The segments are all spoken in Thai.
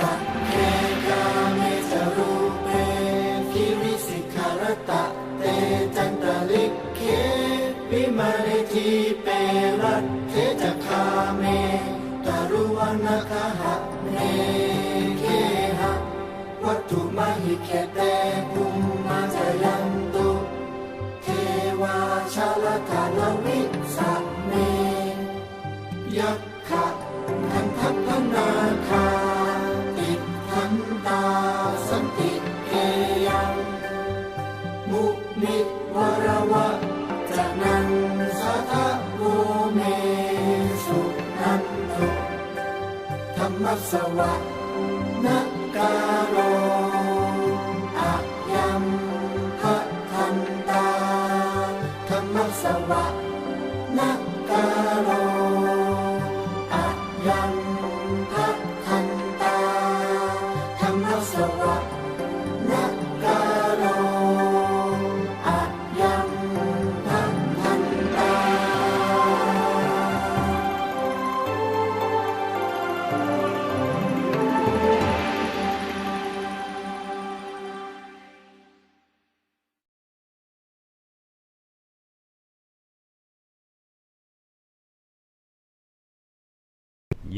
สัพเพกาเมสรูเปคิวิสิกขารตะเตจันตลิกเควิมารทีเปรัตเทจคาเมตรุวันนคหะเนเคหะวัตถุมหิเคเตภูมิมาจายันตุเทวาชาลกาลวิสัมเมยักขะ ธรร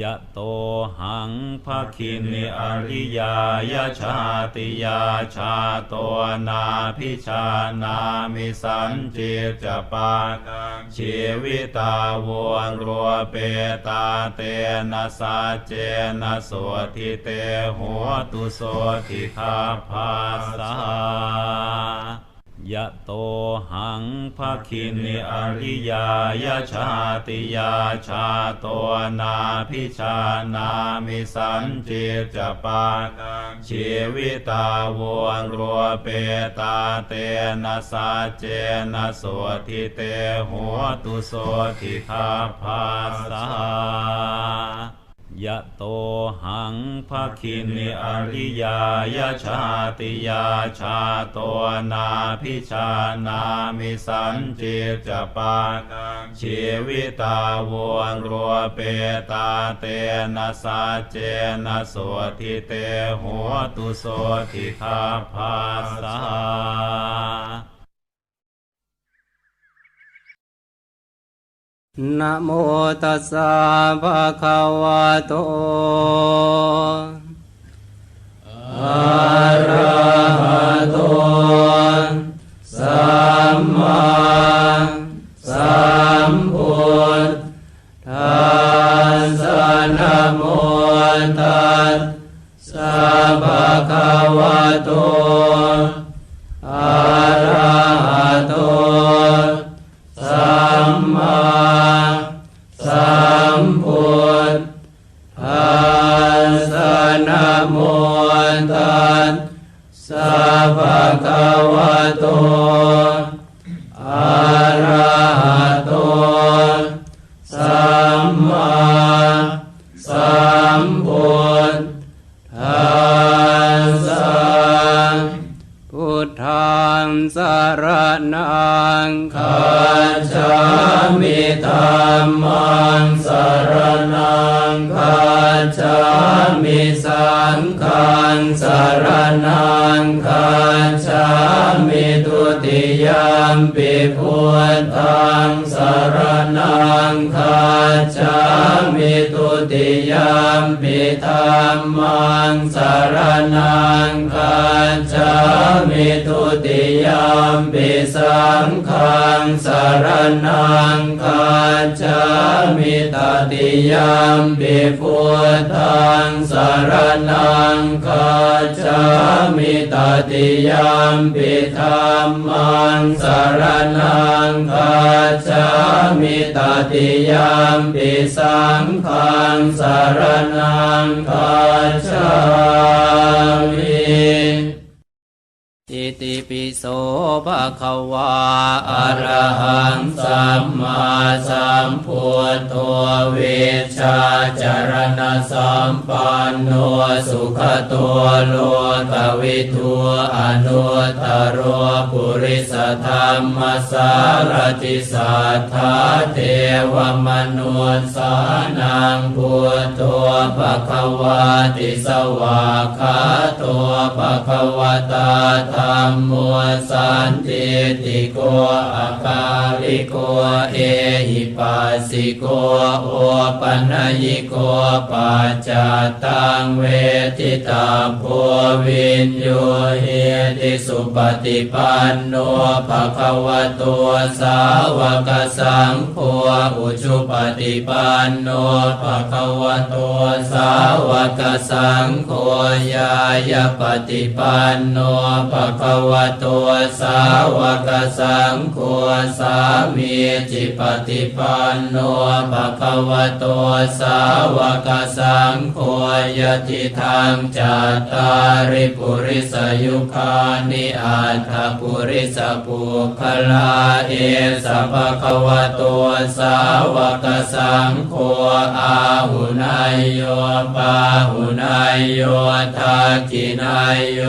ยะโตหังภะคินิอริยายะชาติยาชาโตนาพิชานามิสันจิตจปากังชีวิตาวรรัวเปตาเตนะสาเจนะโสทิเตหัวตุโสทิคาภาสา ยะโตหังภะคินิอริยายชาติยาชาโตนาพิชานามิสันจิตจปากังชีวิตาวรรัวเปตาเตนะสาเจนะโสทิเตหัวตุโสทิคาภาสา ยะโตหังภะคินิอริยายะชาติยาชาโตนาพิชานามิสันจิตจปาังชีวิตาวรรัวเปตาเตนะสาเจนะโสทิเตหัวตุโสทิคาภาสา นะโมตัสสะภะคะวะโต อะระหะโต สัมมา สะภะคะวะโตอะระหะโตสัมมาสัมพุทธัสสะพุทธังสารนังคัจฉามิธรมังสารนังคั ชามิสังฆังสารนังคัจฉามิตุต ยมปิพุทธังสารนังคัจามิทุติยมปิธรรมังสารนังคัจามิทุติยมปิสังฆังสารนังคัจามิตติยมปิพุทธังสารนังคัจามิตติยมปิธรรมังสารนันังคาจามิตติยามปิสังฆังสารนังคาจามิ อิติปิโสภะคะวาอะระหังสัมมาสัมพุทโธเวชาจารณะสัมปันโนสุขตัวโลกวิทูอนุตตรปุริสธรรมสารติสัทธาเทวมนุสสานังพุทโธภะคะวาติสวากขาโตภะคะวตารรมโมสันติติโกอาคาลิโกเอหิปัสสิโกโอปัญญิโกปัจจตังเวทิตาโพวินโยเฮติสุปฏิปันโนภะคะวะโตสาวกสังโฆอุชุปฏิปันโนภะคะวะโตสาวกสังโฆยายปฏิปันโนภะคะวะโตสาวกสังโฆสามีจิปฏิปันโนภะคะวะโตสาวกสังโฆยติทางจัตตาริปุริสยุคานิอัตถปุริสปุคลาเอสะภะคะวะโตสาวกสังโฆอาหุนายโยปาหุนายโยทักขินายโย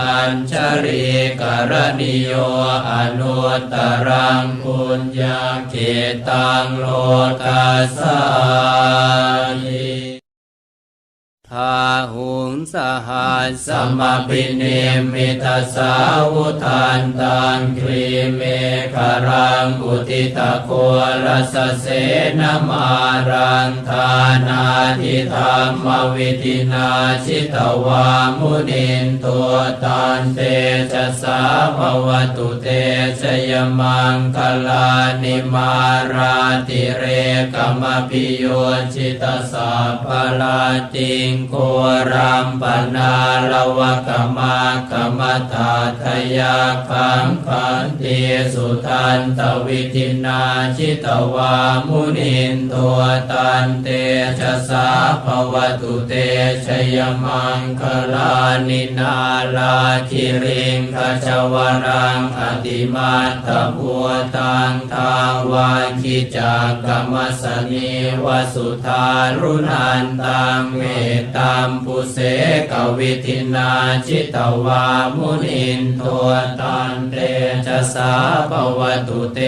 อัญชริกรณิโยอนุตรังปุญญาเกตังโลกัสสา พาหุงสหัสสมปิเนมิตาสาวุทานตังครีเมฆรังอุติตะโครัสเสนมารังทานาทิธรรมวิตินาชิตวามุนินตัวตันเตจะสาภวตุเตชยมังคลานิมาราติเรกมปิโยชิตสาภลาติงโครัมปนาลวะกมากรรมตาทยาคังคันติสุทันตวิทินาชิตวามุนินตัวตันเตชะสาภวตุเตชยมังคลานินาลาคิริงขจวรังอติมาตพัวตังทาวาคิจากกรรมสนีวสุธารุนันตังเมตตามปุเสกวิทินาชิตวามุนินตัวตันเตชะสาภวตุเต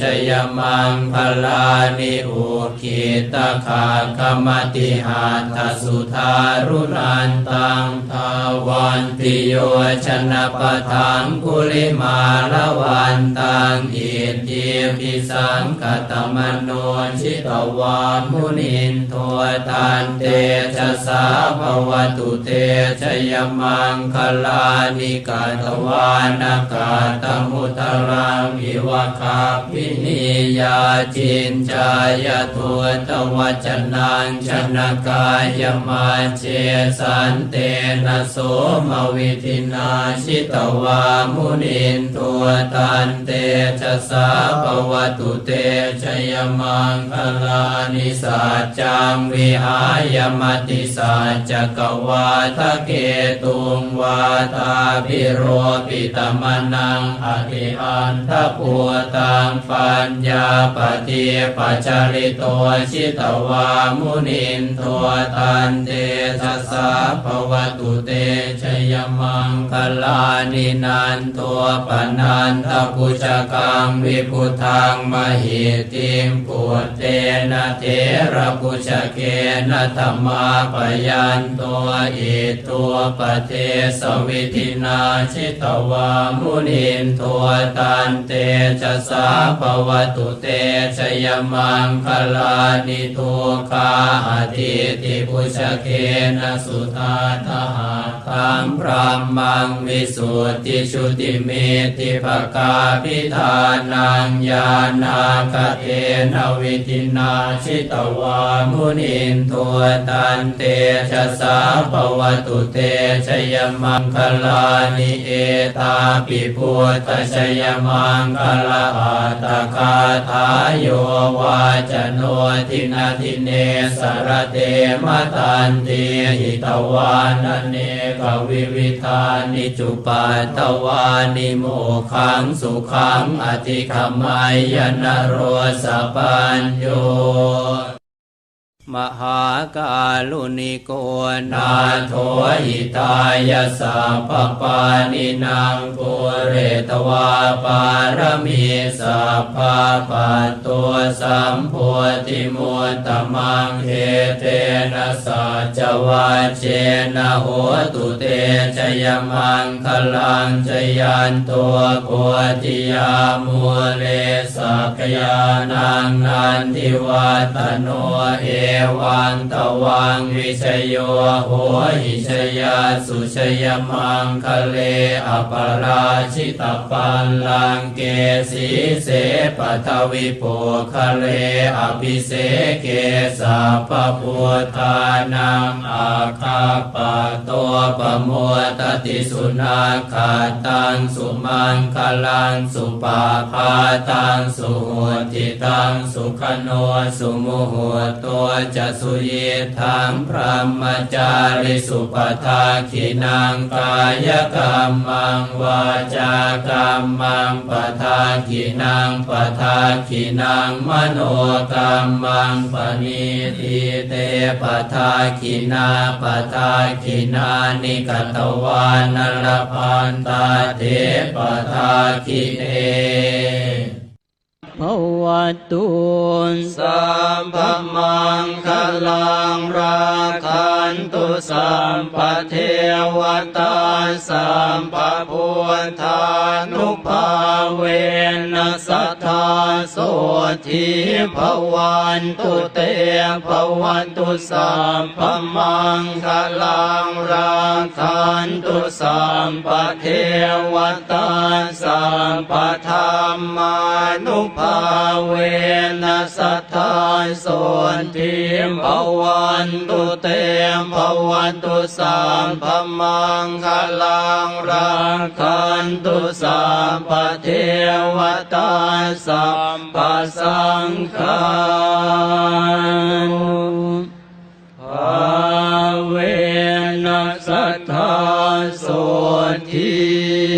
ชยมังคลานิอุคิตาคากรรมติหาทสุธารุนันตังทาวันติโยชนะปะทังกุลิมาละวันตังอิทิปิสังกตมโนชิตวามุนินตัวตันเตชะสาภวตุเตชยมังคลานิกาตวานากาตมุตรังอิวะคาพินิยาจินจายตุตวัจนังชนกายมาเจสันเตนะโสมวิทินาชิตวามุนินตัวตันเตชะสาภวตุเตชยมังคลานิสัจจังวิหายมติสัจักวาทะเกตุงวาตาพิโรปิตมนังอธิอันทพัวตังปัญญาปฏิปัจจริโตชิตวามุนินตัวตันเตชะสาภวตุเตชยมังคลานินันตัวปนันทปุจกังวิพุทังมหิติมปุตเตนะเทระปุจเกนะธรรมาปยนตัวอิตัวปเทสวิทินาชิตวามุนินตัวตันเตชะสาภวตุเตชยมังคลานิทุคาอธิติปุชเกนสุตาทหาคังพรามังวิสุทธิชุติเมติภกาพิธานังญาณากเทนวิทินาชิตวามุนินตัวตันเตชะสาปวตุเตชยมังคลานิเอตาปิพุทธชยมังคลาอัตคาทายโยวาจโนทินาทิเนสรเตมตันติหิตวานเนกวิวิธานิจุปัตตวานิโมขังสุขังอธิคมัยยนโรสปัญโย มหากาลุนิโกนาโทหิตายาสัพพปานินางปุเรตวาปารมีสัพพะปัตตัวสัมโพธิมุตตมังเฮเตนะสัจวัจเจนะโหตุเตชยมังคลังชยันตัวโพธิยามูเลสักยานังนันทิวัตโนเอวังตวังวิชโยโหหิชยาสุชยมังคะเลอปราชิตปัลลังเกสีเสปทวิโปคะเลอภิเสเกสัพพพุทธานังอาคาปะตัวปะโมตติสุนาคาตังสุมังคลังสุปาพาตังสุโหติตังสุขโนสุโมโหตัวจะสุเยทังพระมจาริสุปทาขินังกายกรรมังวาจากรรมังปทาขินังปทาขินังมโนกรรมังปณิทิเตปทาขินาปทาขินานิกตวานรพันตาเทปทาขิเน ภวตุสัมภมังคลา สัมปเทวตาสัมปพุทธานุภาเวนัสธาโสทีภวันตุเตภวันตุสัมปมังคลังราคันตุสัมปเทวตาสัมปธรรมานุภาเวนัสธายส่วนทีมภวันตุเตมภวันตุสามพมังคลังรังคันตุสามปเทวตาสัมปสังขังภาเวนัสธาส่วนที